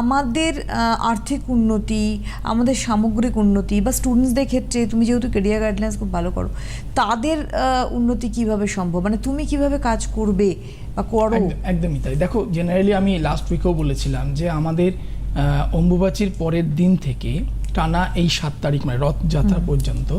আমাদের আর্থিক উন্নতি, আমাদের সামগ্রিক উন্নতি বা স্টুডেন্টসদের ক্ষেত্রে তুমি যেহেতু কেরিয়ার গাইডলাইন্স খুব ভালো করো, তাদের উন্নতি কীভাবে সম্ভব? মানে তুমি কীভাবে কাজ করবে বা করো? একদমই তাই। দেখো জেনারেলি আমি লাস্ট উইকেও বলেছিলাম যে আমাদের অম্বুবাচির পরের দিন থেকে টানা এই সাত তারিখ মানে রথযাত্রা পর্যন্ত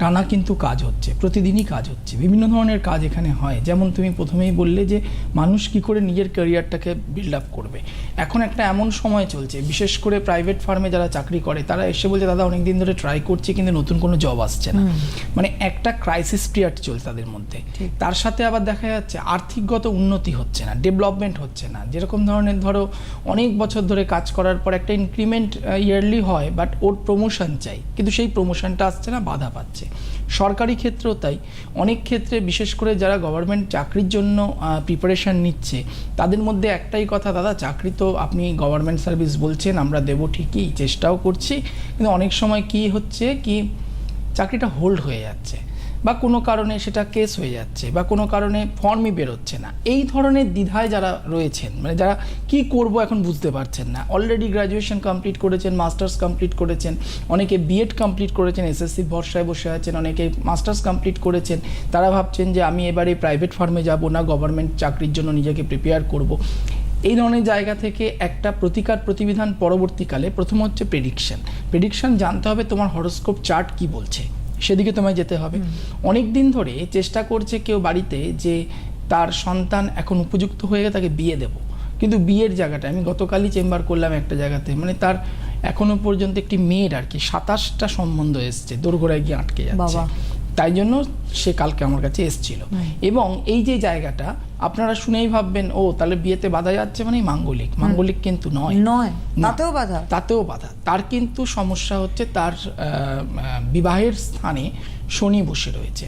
টানা কিন্তু কাজ হচ্ছে প্রতিদিনই কাজ হচ্ছে বিভিন্ন ধরনের কাজ এখানে হয়। যেমন তুমি প্রথমেই বললে যে মানুষ কি করে নিজের ক্যারিয়ারটাকে বিল্ড আপ করবে। এখন একটা এমন সময় চলছে বিশেষ করে প্রাইভেট ফার্মে যারা চাকরি করে তারা এসে বলছে দাদা অনেক দিন ধরে ট্রাই করছে কিন্তু নতুন কোনো জব আসছে না। মানে একটা ক্রাইসিস পিরিয়ড চলছে তাদের মধ্যে। তার সাথে আবার দেখা যাচ্ছে আর্থিকগত উন্নতি হচ্ছে না ডেভেলপমেন্ট হচ্ছে না। যেরকম ধরনের ধরো অনেক বছর ধরে কাজ করার পর একটা ইনক্রিমেন্ট ইয়ারলি হয় বাট ওর প্রমোশন চাই, কিন্তু সেই প্রমোশনটা আসছে না, বাধা পাচ্ছে। সরকারি ক্ষেত্রেও তাই। অনেক ক্ষেত্রে, বিশেষ করে যারা গভর্নমেন্ট চাকরির জন্য প্রিপারেশান নিচ্ছে, তাদের মধ্যে একটাই কথা, দাদা, চাকরি তো আপনি গভর্নমেন্ট সার্ভিস বলছেন, আমরা দেবো ঠিকই, চেষ্টাও করছি। কিন্তু অনেক সময় কি হচ্ছে, কি চাকরিটা হোল্ড হয়ে যাচ্ছে। বা কোনো কারণে সেটা কেস হয়ে যাচ্ছে বা কোনো কারণে ফর্মই বেরোচ্ছে না। এই ধরনের দ্বিধায় যারা রয়েছেন মানে যারা কি করব এখন বুঝতে পারছেন না। অলরেডি গ্র্যাজুয়েশন কমপ্লিট করেছেন মাস্টার্স কমপ্লিট করেছেন, অনেকে বিএড কমপ্লিট করেছেন এসএসসি ভরসায় বসে আছেন, অনেকে মাস্টার্স কমপ্লিট করেছেন। তারা ভাবছেন যে আমি এবারে প্রাইভেট ফার্মে যাব না গভর্নমেন্ট চাকরির জন্য নিজেকে প্রিপেয়ার করব। এই ধরনের জায়গা থেকে একটা প্রতিকার প্রতিবিধান পরবর্তীকালে প্রথম হচ্ছে প্রেডিকশন প্রেডিকশন জানতে হবে তোমার হরোস্কোপ চার্ট কি বলছে। সেদিকে তোমায় যেতে হবে। অনেক দিন ধরে চেষ্টা করছে কেউ বাড়িতে যে তার সন্তান এখন উপযুক্ত হয়ে গেলে তাকে বিয়ে দেব। কিন্তু বিয়ের জায়গাটা আমি গতকালই চেম্বার করলাম একটা জায়গাতে মানে তার এখনও পর্যন্ত একটি মেয়ের আর কি সাতাশটা সম্বন্ধ এসছে দোরগোড়ায় গিয়ে আটকে যাচ্ছে। বাবা। তাই জন্য সে কালকে আমার কাছে এসছিল। এবং এই যে জায়গাটা আপনারা শুনেই ভাববেন ও তাহলে বিয়েতে বাধা যাচ্ছে মানে মাঙ্গলিক। মাঙ্গলিক কিন্তু নয়। নয়। তাতেও বাধা। তাতেও বাধা। তার কিন্তু সমস্যা হচ্ছে তার বিবাহের স্থানে শনি বসে রয়েছে।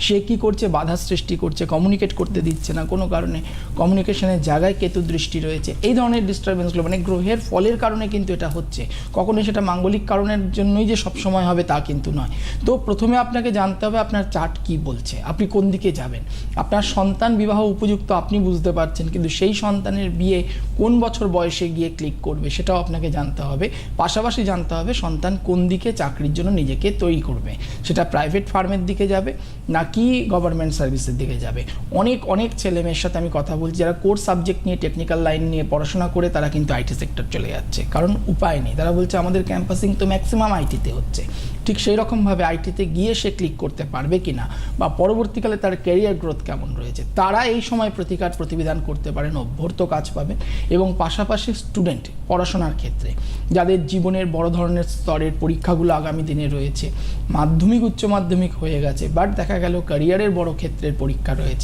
সে কি করছে? বাধা সৃষ্টি করছে কমিউনিকেট করতে দিচ্ছে না। কোনো কারণে কমিউনিকেশনের জায়গায় কেতু দৃষ্টি রয়েছে। এই ধরনের ডিস্টারবেন্সগুলো মানে গ্রহের ফলের কারণে কিন্তু এটা হচ্ছে। কখনো সেটা মাঙ্গলিক কারণের জন্যই যে সবসময় হবে তা কিন্তু নয়। তো প্রথমে আপনাকে জানতে হবে আপনার চার্ট কি বলছে? আপনি কোন দিকে যাবেন? আপনার সন্তান বিবাহ উপযুক্ত আপনি বুঝতে পারছেন, কিন্তু সেই সন্তানের বিয়ে কোন বছর বয়সে গিয়ে ক্লিক করবে সেটাও আপনাকে জানতে হবে। পাশাপাশি জানতে হবে সন্তান কোন দিকে চাকরির জন্য নিজেকে তৈরি করবে। সেটা প্রাইভেট ফার্মের দিকে যাবে নাকি গভর্নমেন্ট সার্ভিসের দিকে যাবে। অনেক অনেক ছেলে মেয়ের সাথে আমি কথা বলছি, যারা কোর্স সাবজেক্ট নিয়ে টেকনিক্যাল লাইন নিয়ে পড়াশোনা করে তারা কিন্তু আইটি সেক্টর চলে যাচ্ছে। কারণ উপায় নেই। তারা বলছে আমাদের ক্যাম্পাসিং তো ম্যাক্সিমাম আইটিতে হচ্ছে। ঠিক সেই রকমভাবে আইটিতে গিয়ে সে ক্লিক করতে পারবে কি না বা পরবর্তীকালে তার ক্যারিয়ার গ্রোথ কেমন রয়েছে? তারা এই সময় প্রতিকার প্রতিবিধান করতে পারেন, অভ্যর্থ কাজ পাবেন এবং পাশাপাশি স্টুডেন্ট পড়াশোনার ক্ষেত্রে। যাদের জীবনের বড় ধরনের স্তরের পরীক্ষাগুলো আগামী দিনে রয়েছে, মাধ্যমিক, উচ্চ মাধ্যমিক হয়ে গেছে বাট দেখা গেল ক্যারিয়ারের বড় ক্ষেত্রের পরীক্ষা রয়েছে।